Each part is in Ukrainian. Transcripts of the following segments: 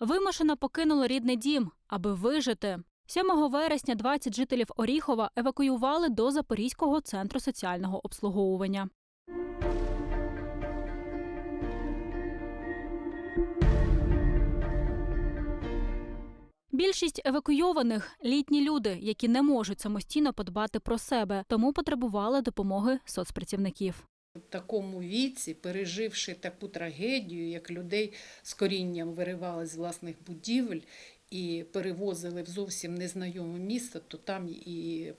Вимушено покинули рідний дім, аби вижити. 7 вересня 20 жителів Оріхова евакуювали до Запорізького центру соціального обслуговування. Більшість евакуйованих літні люди, які не можуть самостійно подбати про себе, тому потребували допомоги соцпрацівників. В такому віці, переживши таку трагедію, як людей з корінням виривали з власних будівель і перевозили в зовсім незнайоме місто, то там і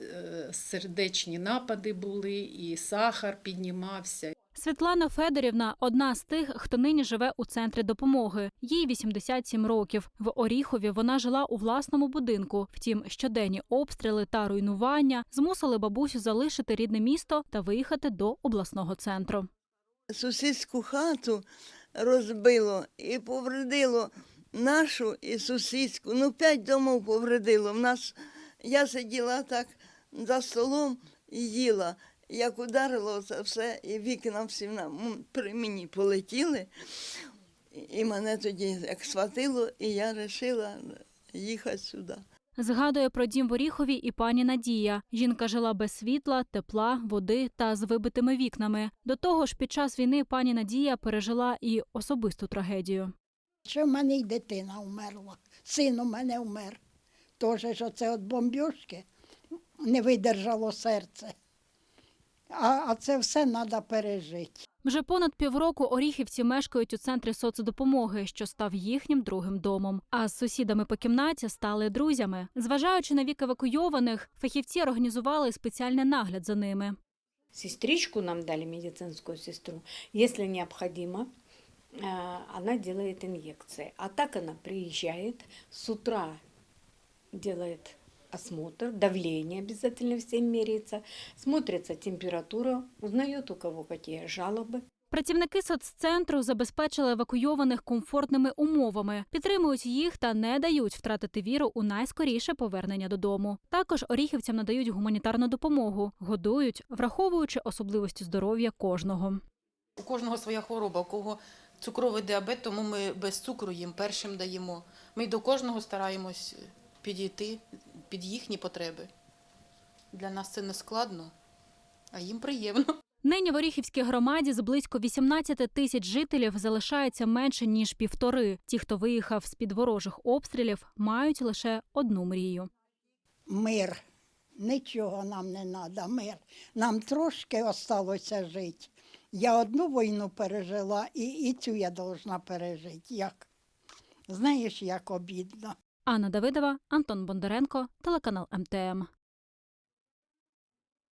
е, сердечні напади були, і сахар піднімався. Світлана Федорівна одна з тих, хто нині живе у центрі допомоги. Їй 87 років. В Оріхові вона жила у власному будинку. Втім, щоденні обстріли та руйнування змусили бабусю залишити рідне місто та виїхати до обласного центру. Сусідську хату розбило і повредило нашу і сусідську. Ну, п'ять домов повредило. В нас я сиділа так за столом і їла. Як ударило це все, і вікна всі при мені полетіли. І мене тоді як схватило, і я вирішила їхати сюди. Згадує про дім в Оріхові і пані Надія. Жінка жила без світла, тепла, води та з вибитими вікнами. До того ж, під час війни пані Надія пережила і особисту трагедію. Що в мене й дитина вмерла, син у мене вмер. Теж ж оце от бомбьошки не видержало серце. А, а це все треба пережити. Вже понад півроку оріхівці мешкають у центрі соцдопомоги, що став їхнім другим домом. А з сусідами по кімнаті стали друзями. Зважаючи на вік евакуйованих, фахівці організували спеціальний нагляд за ними. Сестричку нам дали, медицинскую сестру. Если необходимо, она делает инъекции. А так она приезжает, с утра делает осмотр, давление обязательно всем меряется, смотрится температура, узнает у кого какие жалобы. Працівники соццентру забезпечили евакуйованих комфортними умовами, підтримують їх та не дають втратити віру у найскоріше повернення додому. Також оріхівцям надають гуманітарну допомогу, годують, враховуючи особливості здоров'я кожного. У кожного своя хвороба, у кого цукровий діабет, тому ми без цукру їм першим даємо. Ми до кожного стараємось підійти під їхні потреби. Для нас це не складно, а їм приємно. Нині в Оріхівській громаді з близько 18 тисяч жителів залишається менше ніж півтори. Ті, хто виїхав з під ворожих обстрілів, мають лише одну мрію. Мир. Нічого нам не треба, мир. Нам трошки осталося жити. Я одну війну пережила і, і цю я повинна пережити. Як? Знаєш, як обідно. Анна Давидова, Антон Бондаренко, телеканал МТМ.